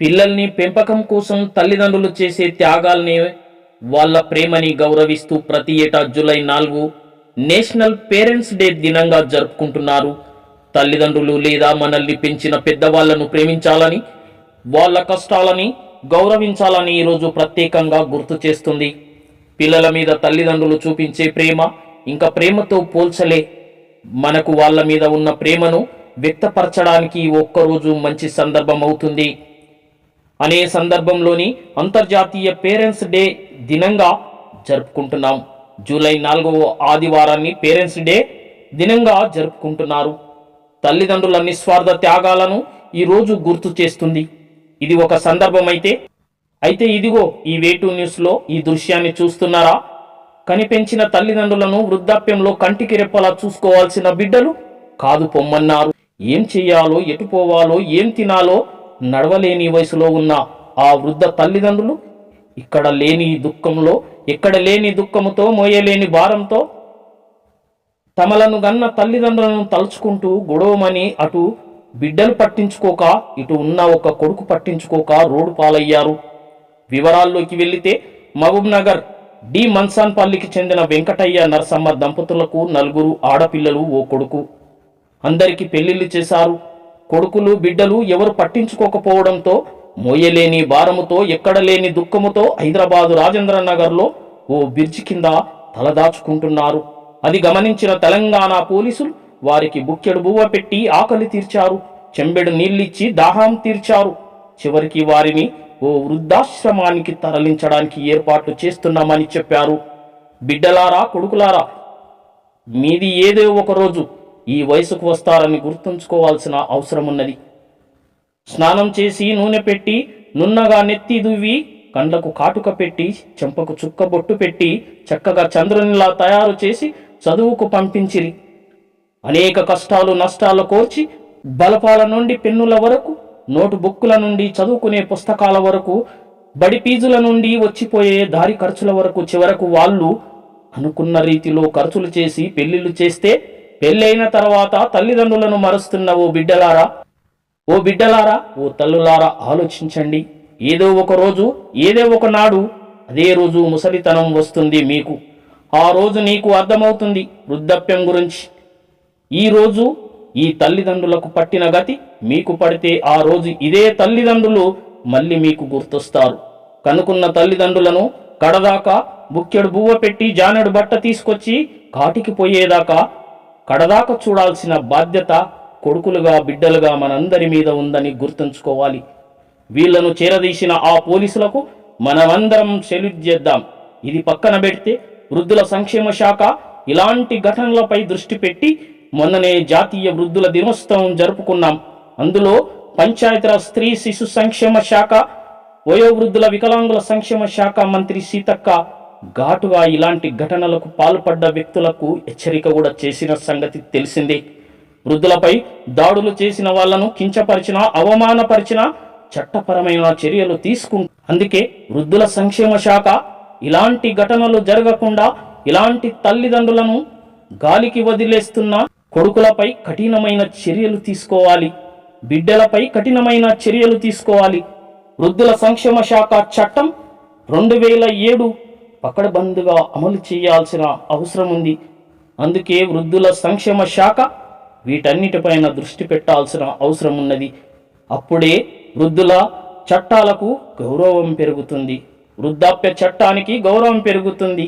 పిల్లల్ని పెంపకం కోసం తల్లిదండ్రులు చేసే త్యాగాల్ని వాళ్ళ ప్రేమని గౌరవిస్తూ ప్రతి ఏటా జూలై నాలుగు నేషనల్ పేరెంట్స్ డే దినంగా జరుపుకుంటున్నారు. తల్లిదండ్రులు లేదా మనల్ని పెంచిన పెద్దవాళ్ళను ప్రేమించాలని వాళ్ళ కష్టాలని గౌరవించాలని ఈరోజు ప్రత్యేకంగా గుర్తు చేస్తుంది. పిల్లల మీద తల్లిదండ్రులు చూపించే ప్రేమ ఇంకా ప్రేమతో పోల్చలే. మనకు వాళ్ళ మీద ఉన్న ప్రేమను వ్యక్తపరచడానికి ఒక్కరోజు మంచి సందర్భం అవుతుంది అనే సందర్భంలోని అంతర్జాతీయ పేరెంట్స్ డే దినంగా జరుపుకుంటున్నాం. జూలై నాలుగవ ఆదివారాన్ని పేరెంట్స్ డే దినంగా జరుపుకుంటున్నారు. తల్లిదండ్రుల నిస్వార్థ త్యాగాలను ఈ రోజు గుర్తు చేస్తుంది. ఇది ఒక సందర్భమైతే అయితే ఇదిగో ఈ వేటు న్యూస్లో ఈ దృశ్యాన్ని చూస్తున్నారా? కనిపించిన తల్లిదండ్రులను వృద్ధాప్యంలో కంటికి రెప్పలా చూసుకోవాల్సిన బిడ్డలు కాదు పొమ్మన్నారు. ఏం చెయ్యాలో ఎటు పోవాలో ఏం తినాలో నడవలేని వయసులో ఉన్న ఆ వృద్ధ తల్లిదండ్రులు ఇక్కడ లేని దుఃఖంలో ఎక్కడ లేని దుఃఖముతో మోయలేని భారంతో తమలను గన్న తల్లిదండ్రులను తలుచుకుంటూ గొడవమని అటు బిడ్డలు పట్టించుకోక ఇటు ఉన్న ఒక కొడుకు పట్టించుకోక రోడ్డు పాలయ్యారు. వివరాల్లోకి వెళ్ళితే మహబూబ్ నగర్ డి. మన్సాన్పల్లికి చెందిన వెంకటయ్య నరసమ్మ దంపతులకు నలుగురు ఆడపిల్లలు ఓ కొడుకు. అందరికీ పెళ్ళిళ్ళు చేశారు. కొడుకులు బిడ్డలు ఎవరు పట్టించుకోకపోవడంతో మోయలేని భారముతో ఎక్కడ లేని దుఃఖముతో హైదరాబాదు రాజేంద్ర నగర్లో ఓ బిర్జి కింద తలదాచుకుంటున్నారు అది గమనించిన తెలంగాణ పోలీసులు వారికి బుక్కెడు బువ్వ పెట్టి ఆకలి తీర్చారు. చెంబెడు నీళ్ళిచ్చి దాహం తీర్చారు. చివరికి వారిని ఓ వృద్ధాశ్రమానికి తరలించడానికి ఏర్పాట్లు చేస్తున్నామని చెప్పారు. బిడ్డలారా కొడుకులారా మీది ఏదో ఒక రోజు ఈ వయసుకు వస్తారని గుర్తుంచుకోవాల్సిన అవసరం ఉన్నది స్నానం చేసి నూనె పెట్టి నున్నగా నెత్తి దువ్వి కండ్లకు కాటుక పెట్టి చెంపకు చుక్క బొట్టు పెట్టి చక్కగా చంద్రునిలా తయారు చేసి చదువుకు పంపించిరి. అనేక కష్టాలు నష్టాలు కోర్చి బలపాల నుండి పెన్నుల వరకు నోటు బుక్కుల నుండి చదువుకునే పుస్తకాల వరకు బడి ఫీజుల నుండి వచ్చిపోయే దారి ఖర్చుల వరకు చివరకు వాళ్ళు అనుకున్న రీతిలో ఖర్చులు చేసి పెళ్ళిళ్ళు చేస్తే పెళ్ళైన తర్వాత తల్లిదండ్రులను మరుస్తున్న ఓ బిడ్డలారా? ఓ బిడ్డలారా ఓ తల్లులారా ఆలోచించండి. ఏదో ఒక రోజు ఏదో ఒక నాడు అదే రోజు ముసలితనం వస్తుంది మీకు. ఆ రోజు నీకు అర్థమవుతుంది వృద్ధాప్యం గురించి. ఈ రోజు ఈ తల్లిదండ్రులకు పట్టిన గతి మీకు పడితే ఆ రోజు ఇదే తల్లిదండ్రులు మళ్ళీ మీకు గుర్తొస్తారు. కనుకున్న తల్లిదండ్రులను కడదాకా బుక్కెడు బువ్వ పెట్టి జానెడు బట్ట తీసుకొచ్చి కాటికి పోయేదాకా కడదాకా చూడాల్సిన బాధ్యత కొడుకులుగా బిడ్డలుగా మనందరి మీద ఉందని గుర్తుంచుకోవాలి. వీళ్ళను చేరదీసిన ఆ పోలీసులకు మనమందరం సెల్యూట్ చేద్దాం. ఇది పక్కన పెడితే వృద్ధుల సంక్షేమ శాఖ ఇలాంటి ఘటనలపై దృష్టి పెట్టి మొన్ననే జాతీయ వృద్ధుల దినోత్సవం జరుపుకున్నాం. అందులో పంచాయతీరాజ్ స్త్రీ శిశు సంక్షేమ శాఖ వయోవృద్ధుల వికలాంగుల సంక్షేమ శాఖ మంత్రి సీతక్క ఘాటుగా ఇలాంటి ఘటనలకు పాల్పడ్డ వ్యక్తులకు హెచ్చరిక కూడా చేసిన సంగతి తెలిసిందే. వృద్ధులపై దాడులు చేసిన వాళ్ళను కించపరిచినా అవమానపరిచినా చట్టపరమైన చర్యలు తీసుకు అందుకే వృద్ధుల సంక్షేమ శాఖ ఇలాంటి ఘటనలు జరగకుండా ఇలాంటి తల్లిదండ్రులను గాలికి వదిలేస్తున్న కొడుకులపై కఠినమైన చర్యలు తీసుకోవాలి. బిడ్డలపై కఠినమైన చర్యలు తీసుకోవాలి. వృద్ధుల సంక్షేమ శాఖ చట్టం రెండు వేల ఏడు పకడబందుగా అమలు చేయాల్సిన అవసరం ఉంది. అందుకే వృద్ధుల సంక్షేమ శాఖ వీటన్నిటిపైన దృష్టి పెట్టాల్సిన అవసరం ఉన్నది. అప్పుడే వృద్ధుల చట్టాలకు గౌరవం పెరుగుతుంది. వృద్ధాప్య చట్టానికి గౌరవం పెరుగుతుంది.